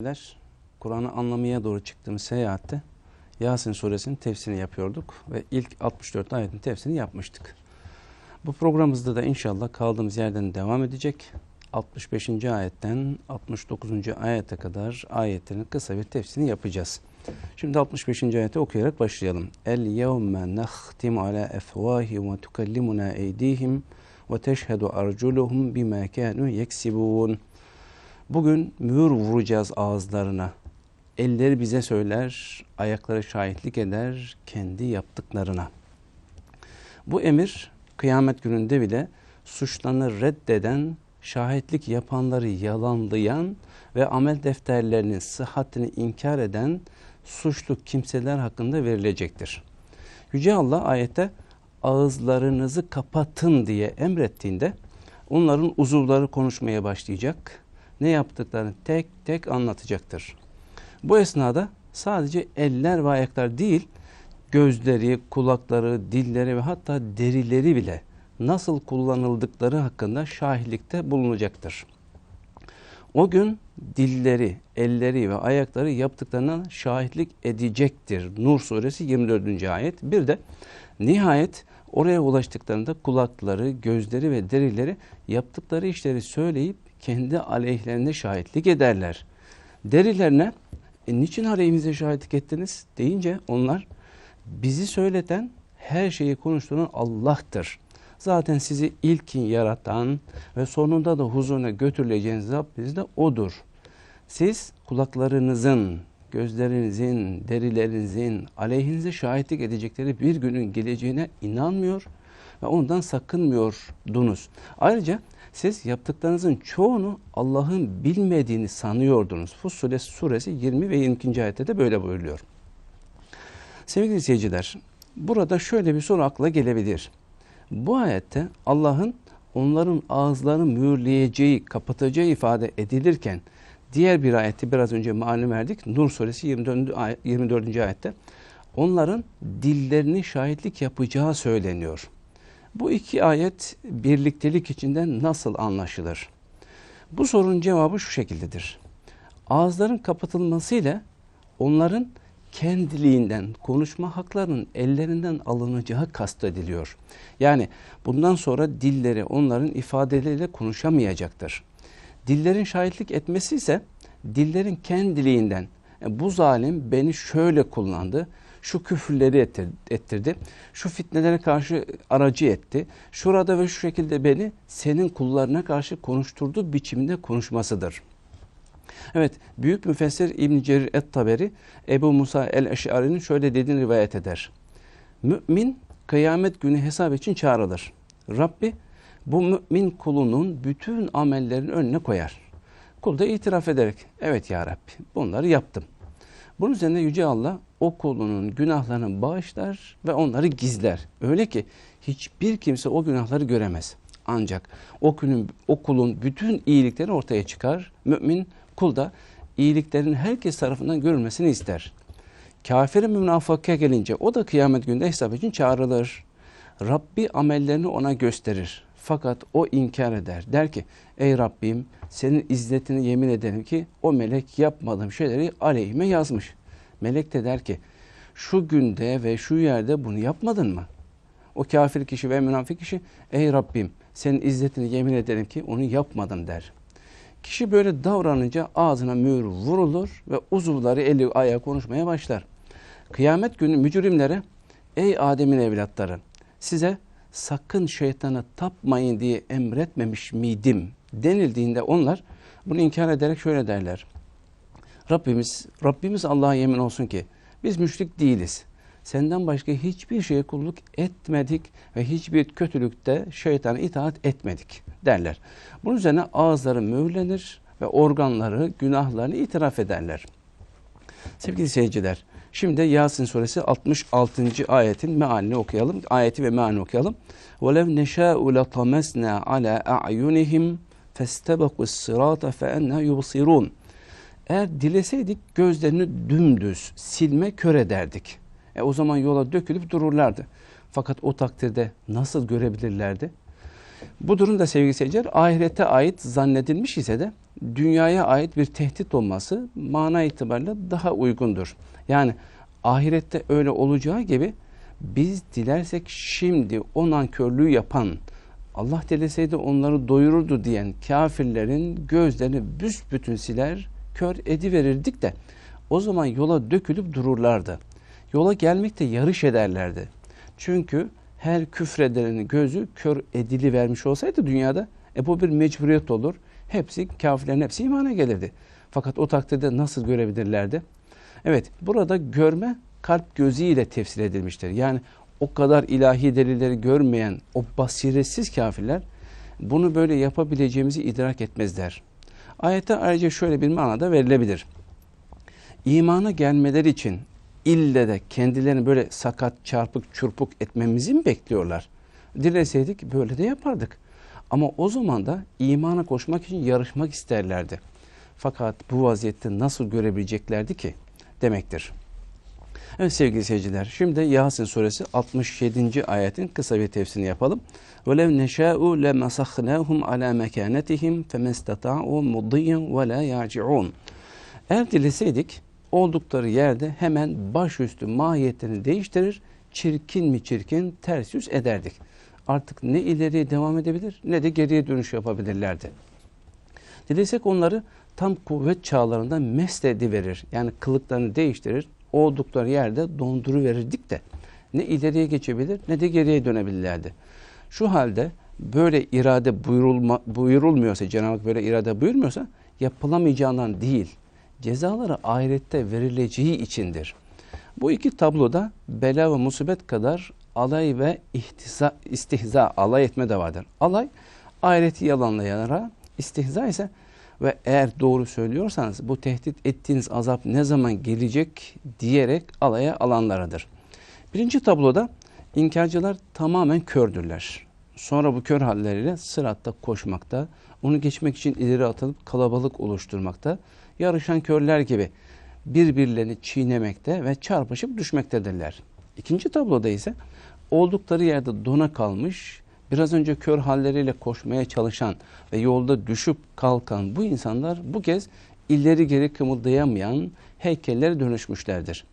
Bizler Kur'an'ı anlamaya doğru çıktığımız seyahatte Yasin suresinin tefsirini yapıyorduk ve ilk 64 ayetin tefsirini yapmıştık. Bu programımızda da inşallah kaldığımız yerden devam edecek. 65. ayetten 69. ayete kadar ayetlerin kısa bir tefsirini yapacağız. Şimdi 65. ayeti okuyarak başlayalım. El yevme nahtim ala efvahihim ve tukallimuna eydihim ve teşhedü arculuhum bima kanu yeksibun. Bugün mühür vuracağız ağızlarına. Elleri bize söyler, ayakları şahitlik eder kendi yaptıklarına. Bu emir kıyamet gününde bile suçlarını reddeden, şahitlik yapanları yalanlayan ve amel defterlerinin sıhhatini inkar eden suçlu kimseler hakkında verilecektir. Yüce Allah ayette ağızlarınızı kapatın diye emrettiğinde onların uzuvları konuşmaya başlayacak ne yaptıklarını tek tek anlatacaktır. Bu esnada sadece eller ve ayaklar değil, gözleri, kulakları, dilleri ve hatta derileri bile nasıl kullanıldıkları hakkında şahitlikte bulunacaktır. O gün dilleri, elleri ve ayakları yaptıklarına şahitlik edecektir. Nur suresi 24. ayet. Bir de nihayet oraya ulaştıklarında kulakları, gözleri ve derileri yaptıkları işleri söyleyip kendi aleyhlerine şahitlik ederler. Derilerine e, niçin aleyhimize şahitlik ettiniz deyince onlar bizi söyleten her şeyi konuşturan Allah'tır. Zaten sizi ilkin yaratan ve sonunda da huzuruna götürüleceğiniz Rabbiniz de O'dur. Siz kulaklarınızın, gözlerinizin, derilerinizin aleyhinize şahitlik edecekleri bir günün geleceğine inanmıyor ve ondan sakınmıyordunuz. Ayrıca siz yaptıklarınızın çoğunu Allah'ın bilmediğini sanıyordunuz. Fussilet suresi 20 ve 22. ayette de böyle buyuruyor. Sevgili izleyiciler, burada şöyle bir soru akla gelebilir. Bu ayette Allah'ın onların ağızlarını mühürleyeceği, kapatacağı ifade edilirken diğer bir ayeti biraz önce malum verdik. Nur suresi 24. 24. ayette onların dillerini şahitlik yapacağı söyleniyor. Bu iki ayet birliktelik içinde nasıl anlaşılır? Bu sorunun cevabı şu şekildedir. Ağızların kapatılmasıyla onların kendiliğinden konuşma haklarının ellerinden alınacağı kastediliyor. Yani bundan sonra dilleri onların ifadeleriyle konuşamayacaktır. Dillerin şahitlik etmesi ise dillerin kendiliğinden e, bu zalim beni şöyle kullandı, şu küfürleri ettirdi, şu fitnelere karşı aracı etti, şurada ve şu şekilde beni senin kullarına karşı konuşturdu biçimde konuşmasıdır. Evet, büyük müfessir İbn Cerir et-Taberi Ebu Musa el-Eş'ari'nin şöyle dediğini rivayet eder. Mümin kıyamet günü hesap için çağrılır. Rabbi bu mümin kulunun bütün amellerini önüne koyar. Kul da itiraf ederek evet ya Rabbi bunları yaptım. Bunun üzerine Yüce Allah o kulunun günahlarını bağışlar ve onları gizler. Öyle ki hiçbir kimse o günahları göremez. Ancak o kulun, o kulun bütün iyilikleri ortaya çıkar. Mümin kul da iyiliklerin herkes tarafından görülmesini ister. Kafirin münafıka gelince o da kıyamet günde hesap için çağrılır. Rabbi amellerini ona gösterir. Fakat o inkar eder. Der ki ey Rabbim senin izzetini yemin ederim ki o melek yapmadığım şeyleri aleyhime yazmış. Melek de der ki şu günde ve şu yerde bunu yapmadın mı? O kafir kişi ve münafık kişi ey Rabbim senin izzetini yemin ederim ki onu yapmadım der. Kişi böyle davranınca ağzına mühür vurulur ve uzuvları eli ayağı konuşmaya başlar. Kıyamet günü mücrimlere ey Adem'in evlatları size sakın şeytana tapmayın diye emretmemiş miydim denildiğinde onlar bunu inkar ederek şöyle derler. Rabbimiz, Rabbimiz Allah'a yemin olsun ki biz müşrik değiliz. Senden başka hiçbir şeye kulluk etmedik ve hiçbir kötülükte şeytana itaat etmedik derler. Bunun üzerine ağızları mühürlenir ve organları, günahlarını itiraf ederler. Sevgili seyirciler, şimdi Yasin suresi 66. ayetin mealini okuyalım. Ayeti ve mealini okuyalım. وَلَوْ نَشَاءُ لَطَمَسْنَا عَلَى أَعْيُنِهِمْ فَاسْتَبَقُوا الصِّرَاطَ فَاَنَّا يُبْصِرُونَ Eğer dileseydik gözlerini dümdüz, silme kör ederdik. E o zaman yola dökülüp dururlardı. Fakat o takdirde nasıl görebilirlerdi? Bu durumda sevgili seyirciler ahirete ait zannedilmiş ise de dünyaya ait bir tehdit olması mana itibariyle daha uygundur. Yani ahirette öyle olacağı gibi biz dilersek şimdi o nankörlüğü yapan, Allah dileseydi onları doyururdu diyen kafirlerin gözlerini büsbütün siler, kör ediverirdik de o zaman yola dökülüp dururlardı. Yola gelmekte yarış ederlerdi. Çünkü her küfredenin gözü kör edili vermiş olsaydı dünyada e bu bir mecburiyet olur. Hepsi kafirlerin hepsi imana gelirdi. Fakat o takdirde nasıl görebilirlerdi? Evet burada görme kalp gözüyle tefsir edilmiştir. Yani o kadar ilahi delilleri görmeyen o basiretsiz kafirler bunu böyle yapabileceğimizi idrak etmezler. Ayette ayrıca şöyle bir manada verilebilir. İmana gelmeleri için ille de kendilerini böyle sakat, çarpık, çurpuk etmemizi mi bekliyorlar? Dileseydik böyle de yapardık. Ama o zaman da imana koşmak için yarışmak isterlerdi. Fakat bu vaziyette nasıl görebileceklerdi ki demektir. Evet sevgili seyirciler şimdi Yasin suresi 67. ayetin kısa bir tefsirini yapalım. وَلَوْ نَشَاءُ لَمَسَخْنَاهُمْ عَلَى مَكَانَتِهِمْ فَمَسْتَطَعُوا مُضِيًّا وَلَا يَرْجِعُونَ Eğer dileseydik oldukları yerde hemen başüstü mahiyetlerini değiştirir, çirkin mi çirkin ters yüz ederdik. Artık ne ileriye devam edebilir ne de geriye dönüş yapabilirlerdi. Dilesek onları tam kuvvet çağlarında mest ediverir. Yani kılıklarını değiştirir, oldukları yerde donduru verirdik de ne ileriye geçebilir ne de geriye dönebilirlerdi. Şu halde böyle irade buyurulma, buyurulmuyorsa, Cenab-ı Hak böyle irade buyurmuyorsa yapılamayacağından değil, cezaları ahirette verileceği içindir. Bu iki tabloda bela ve musibet kadar alay ve ihtiza, istihza, alay etme de vardır. Alay, ahireti yalanlayanlara, istihza ise ve eğer doğru söylüyorsanız bu tehdit ettiğiniz azap ne zaman gelecek diyerek alaya alanlarıdır. Birinci tabloda inkarcılar tamamen kördürler. Sonra bu kör halleriyle sıratta koşmakta, onu geçmek için ileri atılıp kalabalık oluşturmakta, yarışan körler gibi birbirlerini çiğnemekte ve çarpışıp düşmektedirler. İkinci tabloda ise oldukları yerde dona kalmış, biraz önce kör halleriyle koşmaya çalışan ve yolda düşüp kalkan bu insanlar bu kez ileri geri kımıldayamayan heykellere dönüşmüşlerdir.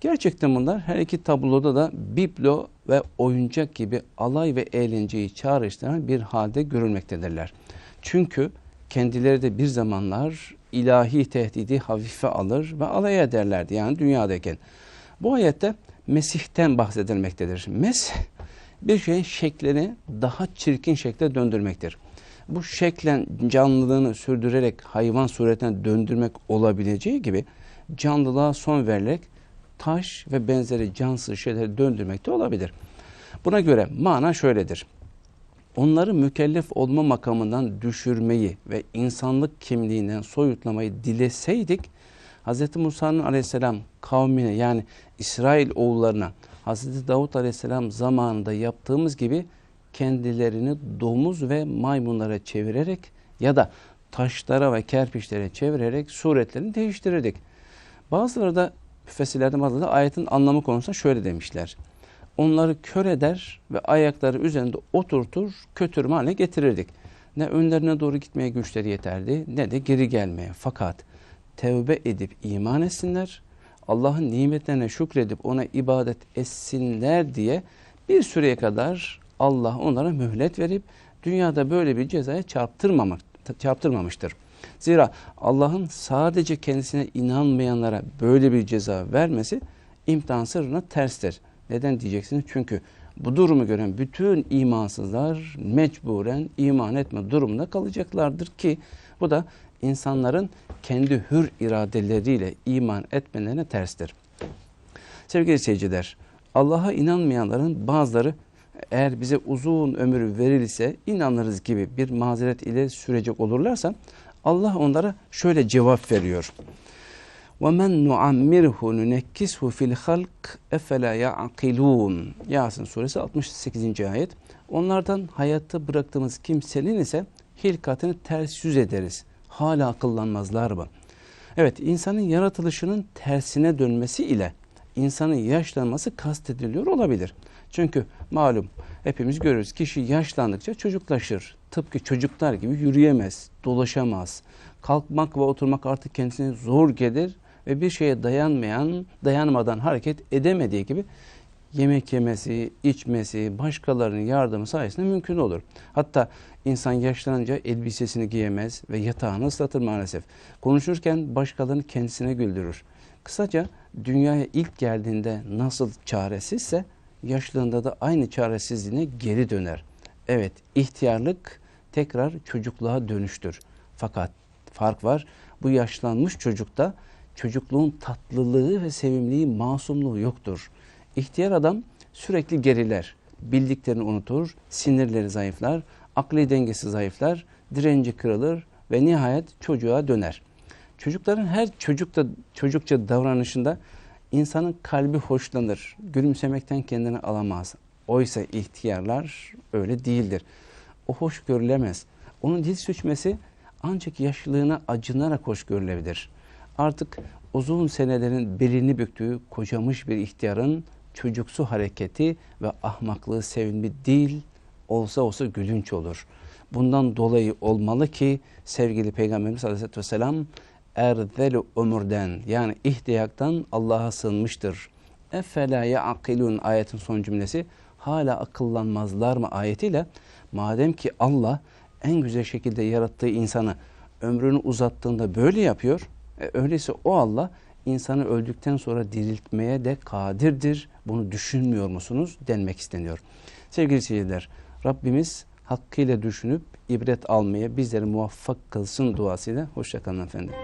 Gerçekten bunlar her iki tabloda da biblo ve oyuncak gibi alay ve eğlenceyi çağrıştıran bir halde görülmektedirler. Çünkü kendileri de bir zamanlar ilahi tehdidi hafife alır ve alay ederlerdi yani dünyadayken. Bu ayette Mesih'ten bahsedilmektedir. Mesih bir şeyin şeklini daha çirkin şekle döndürmektir. Bu şeklen canlılığını sürdürerek hayvan suretine döndürmek olabileceği gibi canlılığa son vererek taş ve benzeri cansız şeyleri döndürmek de olabilir. Buna göre mana şöyledir. Onları mükellef olma makamından düşürmeyi ve insanlık kimliğinden soyutlamayı dileseydik, Hz. Musa'nın aleyhisselam kavmine yani İsrail oğullarına Hz. Davut Aleyhisselam zamanında yaptığımız gibi kendilerini domuz ve maymunlara çevirerek ya da taşlara ve kerpiçlere çevirerek suretlerini değiştirirdik. Bazıları da müfessirlerden bazıları da ayetin anlamı konusunda şöyle demişler. Onları kör eder ve ayakları üzerinde oturtur, kötürme haline getirirdik. Ne önlerine doğru gitmeye güçleri yeterdi ne de geri gelmeye. Fakat tevbe edip iman etsinler, Allah'ın nimetlerine şükredip ona ibadet etsinler diye bir süreye kadar Allah onlara mühlet verip dünyada böyle bir cezaya çarptırmamak, çarptırmamıştır. Zira Allah'ın sadece kendisine inanmayanlara böyle bir ceza vermesi imtihan sırrına terstir. Neden diyeceksiniz? Çünkü bu durumu gören bütün imansızlar mecburen iman etme durumunda kalacaklardır ki bu da insanların kendi hür iradeleriyle iman etmelerine terstir. Sevgili seyirciler, Allah'a inanmayanların bazıları eğer bize uzun ömür verilse inanırız gibi bir mazeret ile sürecek olurlarsa Allah onlara şöyle cevap veriyor. وَمَنْ نُعَمِّرْهُ نُنَكِّسْهُ فِي الْخَلْقِ اَفَلَا يَعْقِلُونَ Yasin suresi 68. ayet. Onlardan hayatta bıraktığımız kimsenin ise hilkatını ters yüz ederiz hala akıllanmazlar mı? Evet insanın yaratılışının tersine dönmesi ile insanın yaşlanması kastediliyor olabilir. Çünkü malum hepimiz görürüz kişi yaşlandıkça çocuklaşır. tıpkı çocuklar gibi yürüyemez, dolaşamaz. Kalkmak ve oturmak artık kendisine zor gelir ve bir şeye dayanmayan, dayanmadan hareket edemediği gibi yemek yemesi, içmesi, başkalarının yardımı sayesinde mümkün olur. Hatta insan yaşlanınca elbisesini giyemez ve yatağını ıslatır maalesef. Konuşurken başkalarını kendisine güldürür. Kısaca dünyaya ilk geldiğinde nasıl çaresizse yaşlılığında da aynı çaresizliğine geri döner. Evet, ihtiyarlık tekrar çocukluğa dönüştür. Fakat fark var. Bu yaşlanmış çocukta çocukluğun tatlılığı ve sevimliği, masumluğu yoktur. İhtiyar adam sürekli geriler, bildiklerini unutur, sinirleri zayıflar, akli dengesi zayıflar, direnci kırılır ve nihayet çocuğa döner. Çocukların her çocukta çocukça davranışında insanın kalbi hoşlanır. Gülümsemekten kendini alamaz. Oysa ihtiyarlar öyle değildir. O hoş görülemez. Onun dil sürçmesi ancak yaşlılığına acınarak hoş görülebilir. Artık uzun senelerin belini büktüğü kocamış bir ihtiyarın çocuksu hareketi ve ahmaklığı sevimli değil, olsa olsa gülünç olur. Bundan dolayı olmalı ki sevgili Peygamberimiz Aleyhisselatü Vesselam erzelu ömürden yani ihtiyaktan Allah'a sığınmıştır. Efela ya'kilun ayetin son cümlesi hala akıllanmazlar mı ayetiyle madem ki Allah en güzel şekilde yarattığı insanı ömrünü uzattığında böyle yapıyor. E, öyleyse o Allah insanı öldükten sonra diriltmeye de kadirdir. Bunu düşünmüyor musunuz? denmek isteniyor. Sevgili seyirciler, Rabbimiz hakkıyla düşünüp ibret almaya bizleri muvaffak kılsın duasıyla. Hoşçakalın efendim.